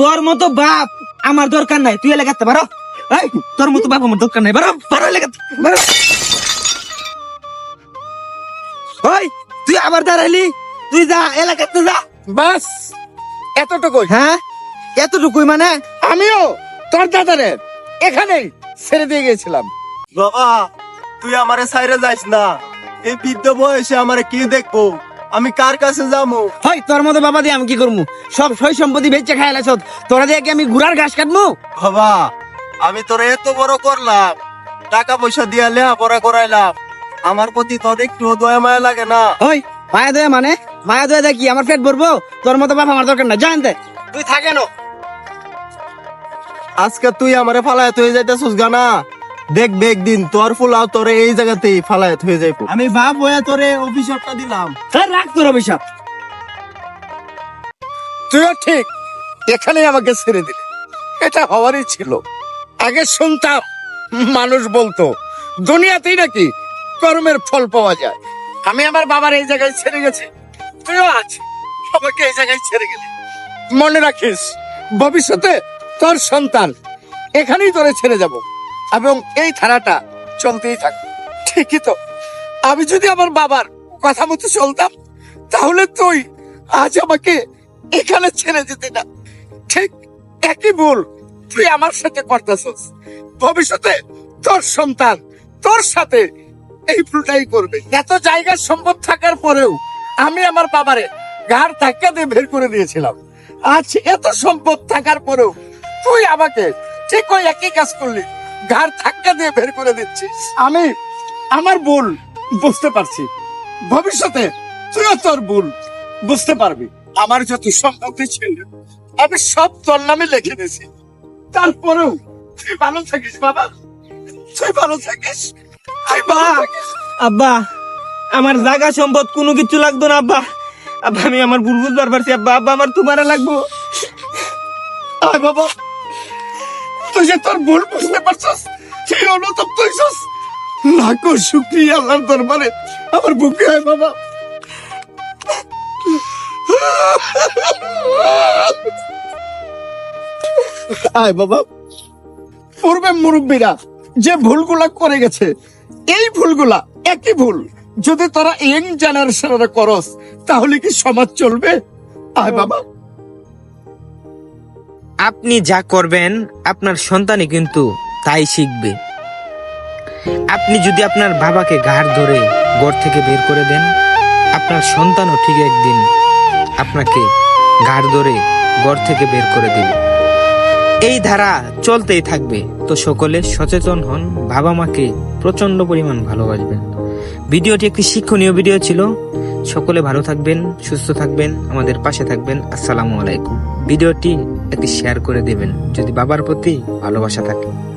তোর মতো বাপ আমার দরকার নাই তুই এলাকাতে পারো এই তোর মতো বাপ আমার দরকার নাই বারো বারো এলাকাতে বারো। ওই তুই আবার দাঁড়াইলি? তুই যা এলাকাতে যা। বাস এতটুকুই। হ্যাঁ? এতটুকুই মানে? আমিও তোর দাদারে এখানেই ছেড়ে দিয়ে গেছিলাম বাবা তুই আমারে সাইরে যাইস না। এই বৃদ্ধ বয়সে আমারে কি দেখব? আমি কার কাছে যাব? হয় তোর মতো বাবা দিয়ে আমি কি করব? সব সই সম্পত্তি বেচে খাই লাইছ তোরা দিয়ে কি আমি ঘুরার ঘাস কাটবো? বাবা আমি তোর এত বড় করলাম। টাকা পয়সা দিয়া লেখাপড়া করাইলাম। আমার প্রতি তোর একটু দয়া মায়া লাগে না। ওই মায়া দয়া মানে? মায়া দয়া দেখি আমার পেট ভরবো? তোর মতো বাবা আমার দরকার না জানতে তুই থাকে না আজকে তুই আমারে ফালায়াত হয়ে যাইতেছিস গানা দেখবে একদিন তোর ফুলাও তোরে এই জায়গাতেই ফালায়াত হয়ে যাইবো। আমি বাপ হয়ে তোরে অভিশাপটা দিলাম। স্যার রাখ তোর অভিশাপ। তুইও ঠিক এখানেই আমাকে ছেড়ে দিলি। এটা হওয়ারই ছিল। আগে শুনতাম মানুষ বলতো দুনিয়াতেই নাকি কর্মের ফল পাওয়া যায়। আমি আমার বাবার এই জায়গায় ছেড়ে গেছি। তুইও আজ আমাকে এই জায়গায় ছেড়ে গেলি। মনে রাখিস ভবিষ্যতে তোর সন্তান এখানেই তোরে ছেড়ে যাব। এবং এই ধারাটা চলতেই থাকবে ঠিকই তো। আমি যদি আমার বাবার কথা মতো চলতাম, তাহলে তুই আজ আমাকে এখানে ছেড়ে যেতে না। ঠিক একই ভুল তুই আমার সাথে করতেছস। ভবিষ্যতে তোর সন্তান তোর সাথে এই ভুলটাই করবে। এত জায়গার সম্পদ থাকার পরেও আমি আমার বাবারে ঘাড় ধাক্কা দিয়ে বের করে দিয়েছিলাম। আজ এত সম্পদ থাকার পরেও তুই আমাকে ঠিক ওই একই কাজ করলি। ঘাড় ধাক্কা দিয়ে বের করে দিচ্ছিস আমি আমার ভুল বুঝতে পারছি। ভবিষ্যতে তুইও তোর ভুল বুঝতে পারবি। আমার যত সম্পত্তি ছিল আমি সব তোর নামে লিখে দিয়েছি। তারপরেও তুই ভালো থাকিস বাবা। তুই ভালো থাকিস। তুই ভালো থাকিস। আব্বা আমার জায়গা সম্পদ কোনো কিছু লাগতো না আব্বা। আব্বা আমি আমার ভুল বুঝবার পারছি আব্বা। আব্বা আমার তোমারা লাগবো। আয় বাবা। তোর ভুল বুঝতে পারছস, সেই অনুতপ্ত হইছস। লাখো আল্লাহর দরবারে, আমার বুকে আয় বাবা। আয় বাবা। পূর্বে মুরব্বীরা যে ভুলগুলা করে গেছে, এই ভুলগুলা একই ভুল। যদি তোরা ইয়ং জেনারেশনরা করস, তাহলে কি সমাজ চলবে? আয় বাবা। আপনি যা করবেন আপনার সন্তানই কিন্তু তাই শিখবে। আপনি যদি আপনার বাবাকে ঘাড় ধরে ঘর থেকে বের করে দেন, আপনার সন্তানও ঠিক একদিন আপনাকে ঘাড় ধরে ঘর থেকে বের করে দিবে। এই ধারা চলতেই থাকবে। তো সকলে সচেতন হন বাবা মাকে প্রচণ্ড পরিমাণ ভালোবাসবেন। ভিডিওটি একটি শিক্ষণীয় ভিডিও ছিল। সকলে ভালো থাকবেন, সুস্থ থাকবেন, আমাদের পাশে থাকবেন। আসসালামু আলাইকুম। ভিডিওটি একটি শেয়ার করে দেবেন, যদি বাবার প্রতি ভালোবাসা থাকে।